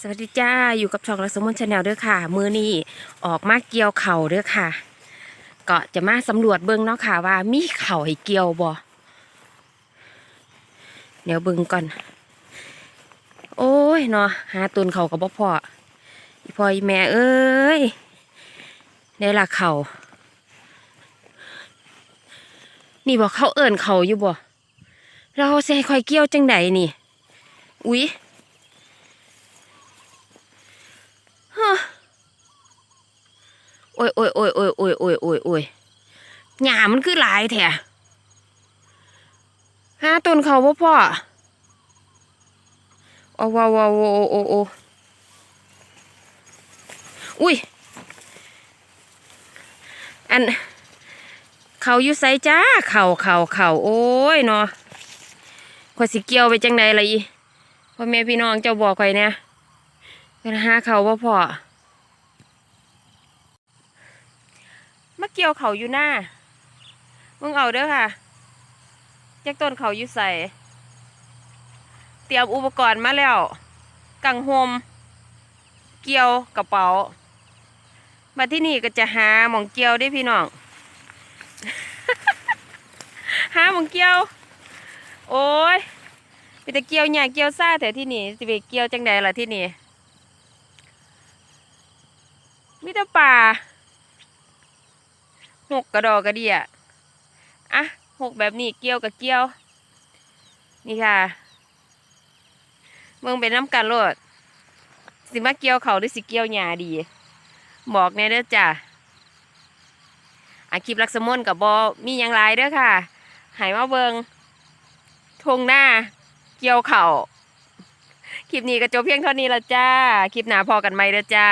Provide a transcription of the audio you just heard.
สวัสดีจ้าอยู่กับช่องรักสมมติชาแนลด้อค่ะ มือนี้ออกมาเกี่ยวเข่าด้อค่ะ ก็จะมาสำรวจเบิ่งเนาะค่ะ ว่ามีเข่าให้เกี่ยวบ่เดี๋ยวเบิ่งก่อน โอ้ยเนาะหาตุนเข่ากับบ่พออีพ่ออีแม่เอ้ยได้ละเข่านี่บอกเขาเอิ่นเข่าอยู่บ่เราใส่คอยเกี่ยวจังใดนี่ อุ๊ย ฮะ โอ้ยโอ้ยโอ้ยโอ้ยโอ้ยโอ้ยโอ้ยโอ้ยหยามันคือหลายแท้หาต้นเขาบ่อพ่อโอ้วาวว้าวโอ้โอ้โอ้อุ้ย อัน เขาอยู่ไสจ้า เข่าเข่าเข่าโอ้ยเนาะข่อยสิเกี่ยวไปจังใดล่ะอีพ่อแม่พี่น้องเจ้าบอกข่อยเนี่ยเป็นหาเขาว่าพอมา เกี่ยวเขาอยู่หน้ามึงเอาเด้อค่ะแจักต้นเขาอยู่ใส่เตรียมอุปกรณ์มาแล้วกังโฮมเกี่ยวกระเป๋ามาที่นี่ก็จะหาหมองเกี่ยวได้พี่น้อง หาหมองเกี่ยว โอ้ยไปแต่เกี่ยวหยาเกี่ยวซ่าแต่ที่นี่จะไปเกี่ยวจังใดล่ะที่นี่มิตรป่า หกกระดอกกระเดียอะหกแบบนี้เกี่ยวกับเกี่ยว นี่ค่ะเมืองเป็นน้ำกันโลด สิมาเกี่ยวเขาหรือสิเกี่ยวหญ้าดี บอกแน่เด้อจ้ะอาคลิปลักษมนกับบอมีหยังไรเด้อค่ะ หายมาเบิงทงหน้า เกี่ยวเขาคลิปนี้ก็จบเพียงเท่านี้ละจ้า คลิปหน้าพอกันไหมเด้อจ้า